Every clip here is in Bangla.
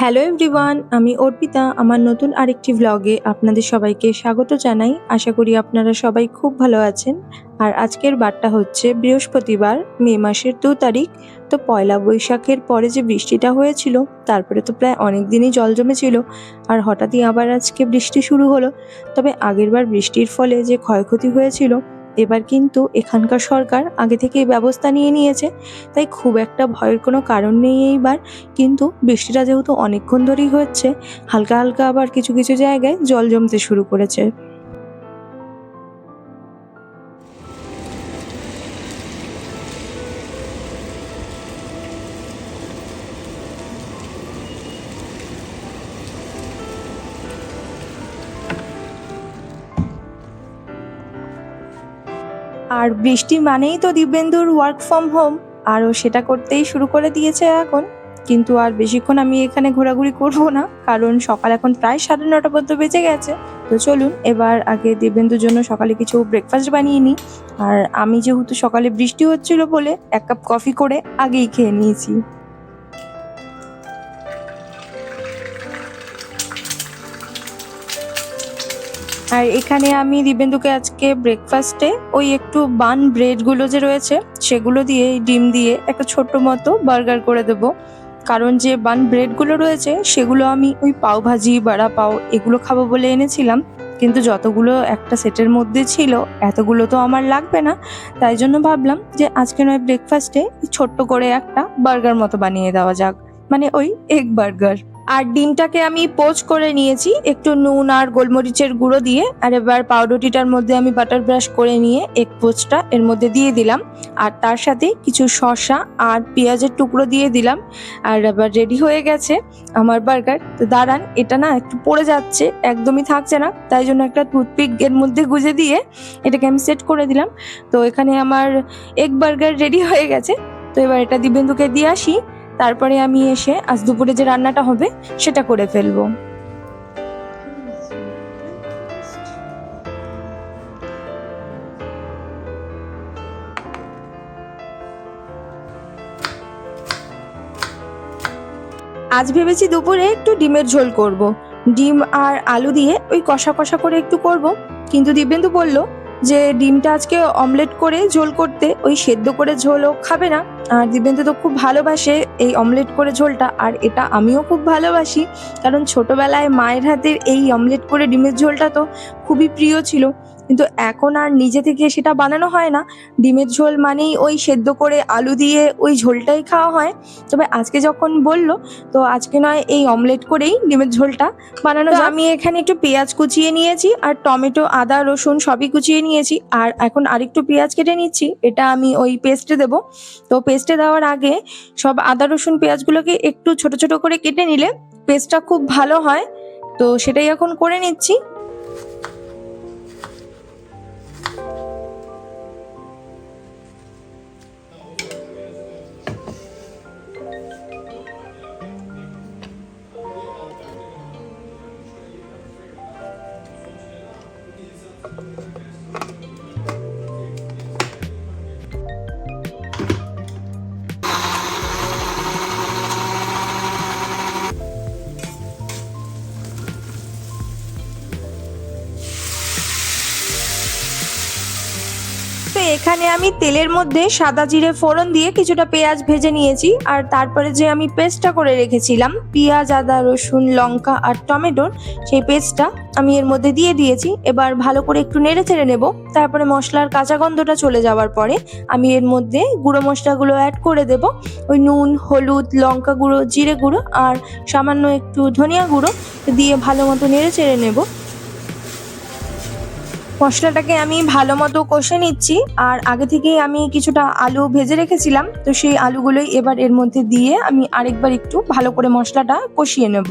হ্যালো এভরিওয়ান, আমি অর্পিতা। আমার নতুন আরেকটি ভ্লগে আপনাদের সবাইকে স্বাগত জানাই। আশা করি আপনারা সবাই খুব ভালো আছেন। আর আজকের বারটা হচ্ছে বৃহস্পতিবার, মে মাসের দু তারিখ। তো পয়লা বৈশাখের পরে যে বৃষ্টিটা হয়েছিল, তারপরে তো প্রায় অনেক দিনই জল জমেছিল। আর হঠাৎই আবার আজকে বৃষ্টি শুরু হলো। তবে আগেরবার বৃষ্টির ফলে যে ক্ষয়ক্ষতি হয়েছিল এবার কিন্তু এখানকার সরকার আগে থেকেই ব্যবস্থা নিয়ে নিয়েছে, তাই খুব একটা ভয়ের কোনো কারণ নেই এইবার। কিন্তু বৃষ্টিটা যেহেতু অনেকক্ষণ ধরেই হচ্ছে, হালকা হালকা আবার কিছু কিছু জায়গায় জল জমতে শুরু করেছে। আর বৃষ্টি মানেই তো দিব্যেন্দুর ওয়ার্ক ফ্রম হোম আরও সেটা করতেই শুরু করে দিয়েছে এখন। কিন্তু আর বেশিক্ষণ আমি এখানে ঘোরাঘুরি করব না, কারণ সকাল এখন প্রায় সাড়ে নটা পর্যন্ত বেজে গেছে। তো চলুন, এবার আগে দিব্যেন্দুর জন্য সকালে কিছু ব্রেকফাস্ট বানিয়ে নিই। আর আমি যেহেতু সকালে বৃষ্টি হচ্ছিল বলে এক কাপ কফি করে আগেই খেয়ে নিয়েছি। আর এখানে আমি দিবেন্দুকে আজকে ব্রেকফাস্টে ওই একটু বান ব্রেডগুলো যে রয়েছে, সেগুলো দিয়ে ডিম দিয়ে একটা ছোট্ট মতো বার্গার করে দেবো। কারণ যে বান ব্রেডগুলো রয়েছে, সেগুলো আমি ওই পাও ভাজি, বাড়া পাও এগুলো খাব বলে এনেছিলাম। কিন্তু যতগুলো একটা সেটের মধ্যে ছিল, এতগুলো তো আমার লাগবে না। তাই জন্য ভাবলাম যে আজকে নয় ব্রেকফাস্টে ছোট্ট করে একটা বার্গার মতো বানিয়ে দেওয়া যাক। মানে ওই এগ বার্গার আর ডিমটাকে আমি পোচ করে নিয়েছি। একটু নুন আর গোলমরিচের গুঁড়ো দিয়ে, আর এবার পাউরুটিটার মধ্যে আমি বাটার ব্রাশ করে নিয়ে এগ পোচটা এর মধ্যে দিয়ে দিলাম। আর তার সাথে কিছু শসা আর পেঁয়াজের টুকরো দিয়ে দিলাম। আর এবার রেডি হয়ে গেছে আমার বার্গার তো দাঁড়ান, এটা না একটু পড়ে যাচ্ছে, একদমই থাকছে না। তাই জন্য একটা টুথপিক এর মধ্যে গুজে দিয়ে এটাকে আমি সেট করে দিলাম। তো এখানে আমার এগ বার্গার রেডি হয়ে গেছে। তো এবার এটা দিবেন্দুকে দিয়ে আসি। তারপরে আমি এসে আজ দুপুরে যে রান্নাটা হবে, সেটা করে ফেলব আজ ভেবেছি দুপুরে একটু ডিমের ঝোল করব। ডিম আর আলু দিয়ে ওই কষা কষা করে একটু করব, কিন্তু দিব্যেন্দু বলল যে ডিমটা আজকে অমলেট করে ঝোল করতে ওই সেদ্ধ করে ঝোলও খাবে না। আর দিব্যেন্দু তো খুব ভালোবাসে এই অমলেট করে ঝোলটা আর এটা আমিও খুব ভালোবাসি। কারণ ছোটবেলায় মায়ের হাতের এই অমলেট করে ডিমের ঝোলটা তো খুবই প্রিয় ছিল। কিন্তু এখন আর নিজে থেকে সেটা বানানো হয় না। ডিমের ঝোল মানেই ওই সেদ্ধ করে আলু দিয়ে ওই ঝোলটাই খাওয়া হয়। তবে আজকে যখন বলল তো আজকে নয় এই অমলেট করেই ডিমের ঝোলটা বানানো আমি এখানে একটু পেঁয়াজ কুচিয়ে নিয়েছি আর টমেটো আদা রসুন সবই কুচিয়ে নিয়েছি। আর এখন আরেকটু পেঁয়াজ কেটে নিচ্ছি। এটা আমি ওই পেস্টে দেবো। তো পেস্টে দেওয়ার আগে সব আদা, রসুন, পেঁয়াজগুলোকে একটু ছোট ছোট করে কেটে নিলে পেস্টটা খুব ভালো হয়। তো সেটাই এখন করে নিচ্ছি। তো এখানে আমি তেলের মধ্যে সাদা জিরে ফোড়ন দিয়ে কিছুটা পেঁয়াজ ভেজে নিয়েছি, আর তারপরে যে আমি পেস্টটা করে রেখেছিলাম, পেঁয়াজ, আদা, রসুন, লঙ্কা আর টমেটোর সেই পেস্টটা আমি এর মধ্যে দিয়ে দিয়েছি। এবার ভালো করে একটু নেড়ে চেড়ে নেব, তারপরে মশলার কাঁচা গন্ধটা চলে যাওয়ার পরে আমি এর মধ্যে গুঁড়ো মশলাগুলো অ্যাড করে দেব। ওই নুন, হলুদ, লঙ্কা গুঁড়ো, জিরে গুঁড়ো আর সামান্য একটু ধনিয়া গুঁড়ো দিয়ে ভালো মতো নেড়ে চেড়ে নেব। মশলাটাকে আমি ভালো মতো কষে নিচ্ছি। আর আগে থেকেই আমি কিছুটা আলু ভেজে রেখেছিলাম। তো সেই আলুগুলোই এবার এর মধ্যে দিয়ে আমি আরেকবার একটু ভালো করে মশলাটা কষিয়ে নেব।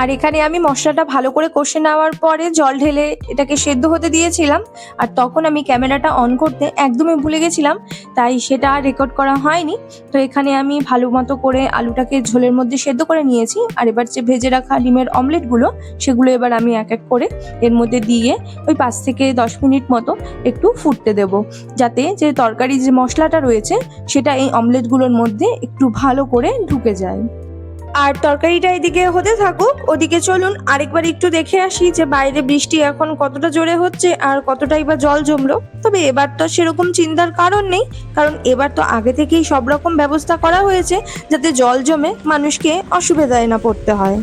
আর এখানে আমি মশলাটা ভালো করে কষে নেওয়ার পরে জল ঢেলে এটাকে সেদ্ধ হতে দিয়েছিলাম। আর তখন আমি ক্যামেরাটা অন করতে একদমই ভুলে গেছিলাম, তাই সেটা আর রেকর্ড করা হয়নি। তো এখানে আমি ভালো মতো করে আলুটাকে ঝোলের মধ্যে সেদ্ধ করে নিয়েছি। আর এবার যে ভেজে রাখা ডিমের অমলেটগুলো সেগুলো এবার আমি এক এক করে এর মধ্যে দিয়ে ওই পাঁচ থেকে দশ মিনিট মতো একটু ফুটতে দেব। যাতে যে তরকারি যে মশলাটা রয়েছে, সেটা এই অমলেটগুলোর মধ্যে একটু ভালো করে ঢুকে যায়। আর তরকারিটা এদিকে হতে থাকুক, ওদিকে চলুন আরেকবার একটু দেখে আসি যে বাইরে বৃষ্টি এখন কতটা জোরে হচ্ছে আর কতটাই বা জল জমলো। তবে এবার তো সেরকম চিন্তার কারণ নেই, কারণ এবার তো আগে থেকেই সব রকম ব্যবস্থা করা হয়েছে যাতে জল জমে মানুষকে অসুবিধায় না পড়তে হয়।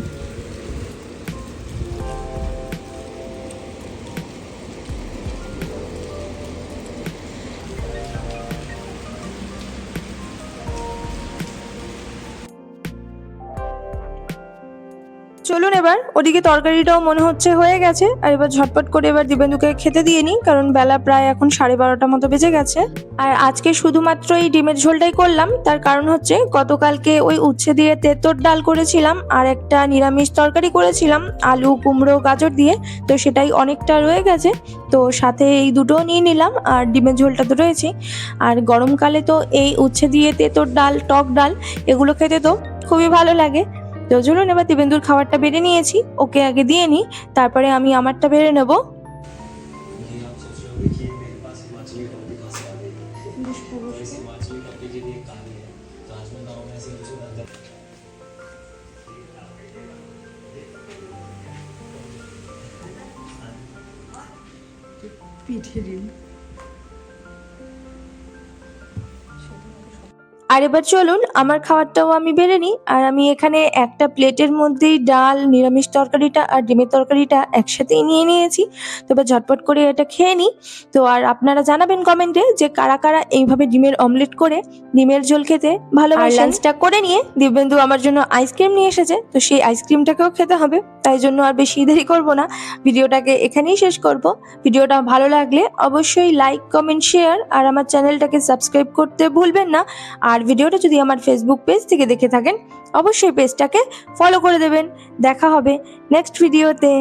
চলুন এবার। ওদিকে তরকারিটাও মনে হচ্ছে হয়ে গেছে। আর এবার ঝটপট করে এবার দিবেন্দুকে খেতে দিয়ে নিই, কারণ বেলা প্রায় এখন সাড়ে বারোটা মতো বেজে গেছে। আর আজকে শুধুমাত্র এই ডিমের ঝোলটাই করলাম। তার কারণ হচ্ছে, গতকালকে ওই উচ্ছে দিয়ে তেঁতর ডাল করেছিলাম, আর একটা নিরামিষ তরকারি করেছিলাম, আলু, কুমড়ো, গাজর দিয়ে। তো সেটাই অনেকটা রয়ে গেছে। তো সাথে এই দুটোও নিয়ে নিলাম, আর ডিমের ঝোলটা তো রয়েছে আর গরমকালে তো এই উচ্ছে দিয়ে তেঁতর ডাল, টক ডাল, এগুলো খেতে তো খুবই ভালো লাগে। তো চলুন এবার দেবেন্দুর খাবারটা বেড়ে নিয়েছি। ওকে আগে দিয়ে নিই তারপরে আমি আমারটা বেড়ে নেব। পিঠে দিন আর এবার চলুন, আমার খাবারটাও আমি বেড়ে নিই। আর আমি এখানে একটা প্লেটের মধ্যেই ডাল, নিরামিষ তরকারিটা আর ডিমের তরকারিটা একসাথেই নিয়ে নিয়েছি। তো এবার ঝটপট করে এটা খেয়ে নিই। তো আর আপনারা জানাবেন কমেন্টে যে কারা কারা এইভাবে ডিমের অমলেট করে ডিমের ঝোল খেতে ভালোবাসেন। লাঞ্চটা করে নিয়ে দিব্যেন্দু আমার জন্য আইসক্রিম নিয়ে এসেছে। তো সেই আইসক্রিমটাকেও খেতে হবে। তাই জন্য আর বেশি দেরি করব না। ভিডিওটাকে এখানেই শেষ করব। ভিডিওটা ভালো লাগলে অবশ্যই লাইক কমেন্ট শেয়ার আর আমার চ্যানেলটাকে সাবস্ক্রাইব করতে ভুলবেন না। আর ভিডিওটা যদি আমার ফেসবুক পেজ থেকে দেখে থাকেন, অবশ্যই পেজটাকে ফলো করে দেবেন। দেখা হবে নেক্সট ভিডিওতে